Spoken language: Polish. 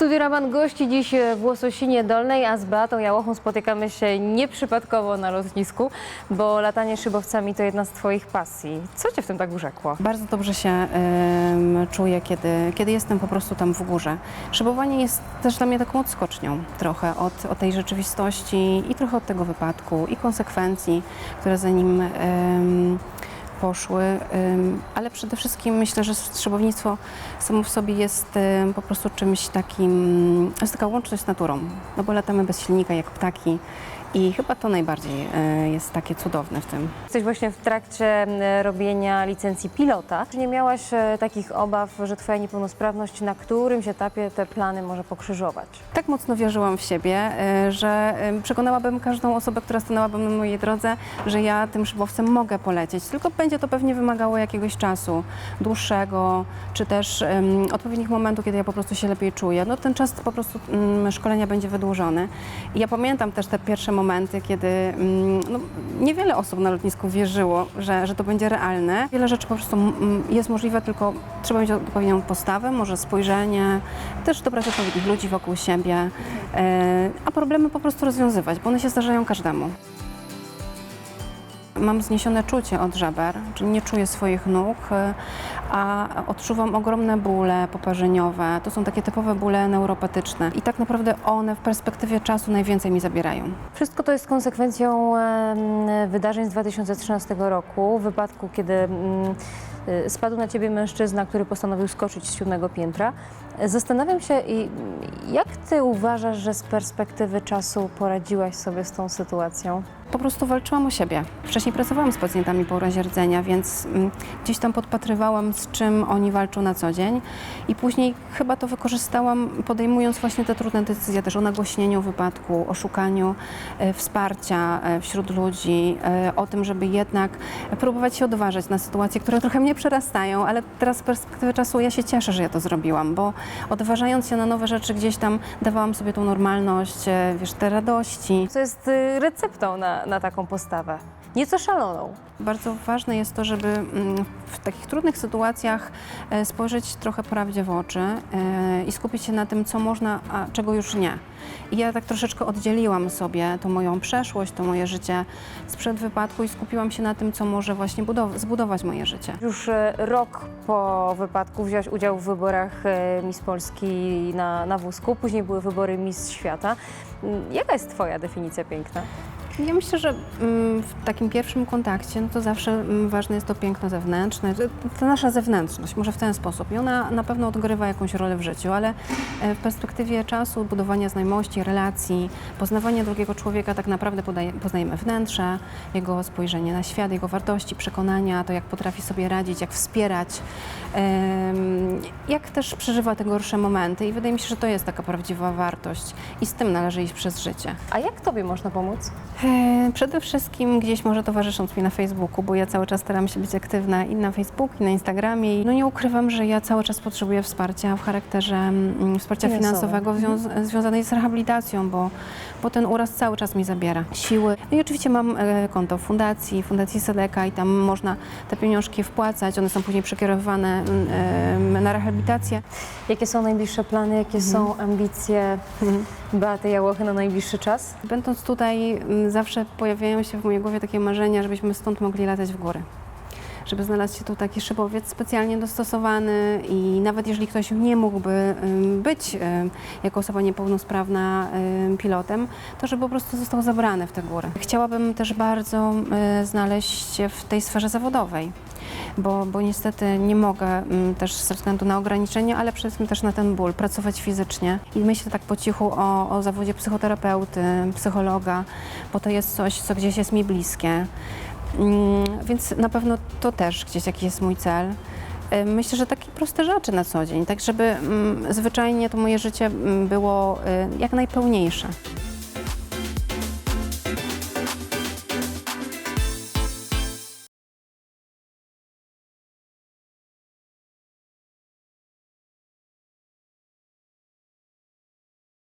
studiu Raban gości dziś w Łososinie Dolnej, a z Beatą Jałochą spotykamy się nieprzypadkowo na lotnisku, bo latanie szybowcami to jedna z Twoich pasji. Co Cię w tym tak urzekło? Bardzo dobrze się czuję, kiedy, kiedy jestem po prostu tam w górze. Szybowanie jest też dla mnie taką odskocznią trochę od, od tej rzeczywistości i trochę od tego wypadku i konsekwencji, które za nim poszły, ale przede wszystkim myślę, że szybownictwo samo w sobie jest po prostu czymś takim, jest taka łączność z naturą, no bo latamy bez silnika jak ptaki i chyba to najbardziej e, jest takie cudowne w tym. Jesteś właśnie w trakcie e, robienia licencji pilota. Czy nie miałaś e, takich obaw, że Twoja niepełnosprawność na którymś etapie te plany może pokrzyżować? Tak mocno wierzyłam w siebie, że przekonałabym każdą osobę, która stanęłaby na mojej drodze, że ja tym szybowcem mogę polecieć. Tylko będzie to pewnie wymagało jakiegoś czasu dłuższego, czy też em, odpowiednich momentów, kiedy ja po prostu się lepiej czuję. No ten czas po prostu mm, szkolenia będzie wydłużony. I ja pamiętam też te pierwsze momenty, kiedy mm, no, niewiele osób na lotnisku wierzyło, że, że to będzie realne. Wiele rzeczy po prostu mm, jest możliwe, tylko trzeba mieć odpowiednią postawę, może spojrzenie, też dobrać odpowiednich ludzi wokół siebie, e, a problemy po prostu rozwiązywać, bo one się zdarzają każdemu. Mam zniesione czucie od żeber, czyli nie czuję swoich nóg, e, a odczuwam ogromne bóle poparzeniowe. To są takie typowe bóle neuropatyczne i tak naprawdę one w perspektywie czasu najwięcej mi zabierają. Wszystko to jest konsekwencją wydarzeń z 2013 roku, wypadku, kiedy mm, y, spadł na ciebie mężczyzna, który postanowił skoczyć z siódmego piętra. Zastanawiam się, jak ty uważasz, że z perspektywy czasu poradziłaś sobie z tą sytuacją? Po prostu walczyłam o siebie. Wcześniej pracowałam z pacjentami po urazie rdzenia, więc mm, gdzieś tam podpatrywałam, z czym oni walczą na co dzień. I później chyba to wykorzystałam, podejmując właśnie te trudne decyzje też o nagłośnieniu wypadku, o szukaniu e, wsparcia e, wśród ludzi, e, o tym, żeby jednak próbować się odważyć na sytuacje, które trochę mnie przerastają, ale teraz z perspektywy czasu ja się cieszę, że ja to zrobiłam, bo odważając się na nowe rzeczy gdzieś tam dawałam sobie tą normalność, wiesz, te radości. Co jest y, receptą na, na taką postawę? Nieco szaloną. Bardzo ważne jest to, żeby mm, w takich trudnych sytuacjach e, spojrzeć trochę prawdzie w oczy e, i skupić się na tym, co można, a czego już nie. I ja tak troszeczkę oddzieliłam sobie tą moją przeszłość, to moje życie sprzed wypadku i skupiłam się na tym, co może właśnie budow- zbudować moje życie. Już e, rok po wypadku wziąłeś udział w wyborach Miss Polski na, na wózku, później były wybory Miss Świata. Mm, Jaka jest Twoja definicja piękna? Ja myślę, że mm, w takim pierwszym kontakcie no to zawsze mm, ważne jest to piękno zewnętrzne, to- ta nasza zewnętrzność, może w ten sposób. I ona na pewno odgrywa jakąś rolę w życiu, ale e, w perspektywie czasu, budowania znajomości, relacji, poznawania drugiego człowieka tak naprawdę podaje, poznajemy wnętrze, jego spojrzenie na świat, jego wartości, przekonania, to jak potrafi sobie radzić, jak wspierać, jak też przeżywa te gorsze momenty i wydaje mi się, że to jest taka prawdziwa wartość i z tym należy iść przez życie. A jak Tobie można pomóc? E, Przede wszystkim gdzieś może towarzysząc mi na Facebooku, bo ja cały czas staram się być aktywna i na Facebooku, i na Instagramie. No nie ukrywam, że ja cały czas potrzebuję wsparcia w charakterze mm, wsparcia Finansowego. związ- związanej z rehabilitacją, bo, bo ten uraz cały czas mi zabiera siły. No i oczywiście mam e, konto fundacji, Fundacji Sedeka i tam można te pieniążki wpłacać. One są później przekierowywane mm, na rehabilitację. Jakie są najbliższe plany, jakie są ambicje Beaty Jałochy na najbliższy czas? Będąc tutaj, m, zawsze pojawiają się w mojej głowie takie marzenia, żebyśmy stąd mogli latać w góry. Żeby znalazł się tu taki szybowiec specjalnie dostosowany i nawet jeżeli ktoś nie mógłby być jako osoba niepełnosprawna pilotem, to żeby po prostu został zabrany w te góry. Chciałabym też bardzo y, znaleźć się w tej sferze zawodowej. Bo, bo niestety nie mogę mm, też ze względu na ograniczenia, ale przede wszystkim też na ten ból, pracować fizycznie. I myślę tak po cichu o, o zawodzie psychoterapeuty, psychologa, bo to jest coś, co gdzieś jest mi bliskie. Mm, Więc na pewno to też gdzieś jakiś jest mój cel. Y, Myślę, że takie proste rzeczy na co dzień, tak żeby mm, zwyczajnie to moje życie było y, jak najpełniejsze.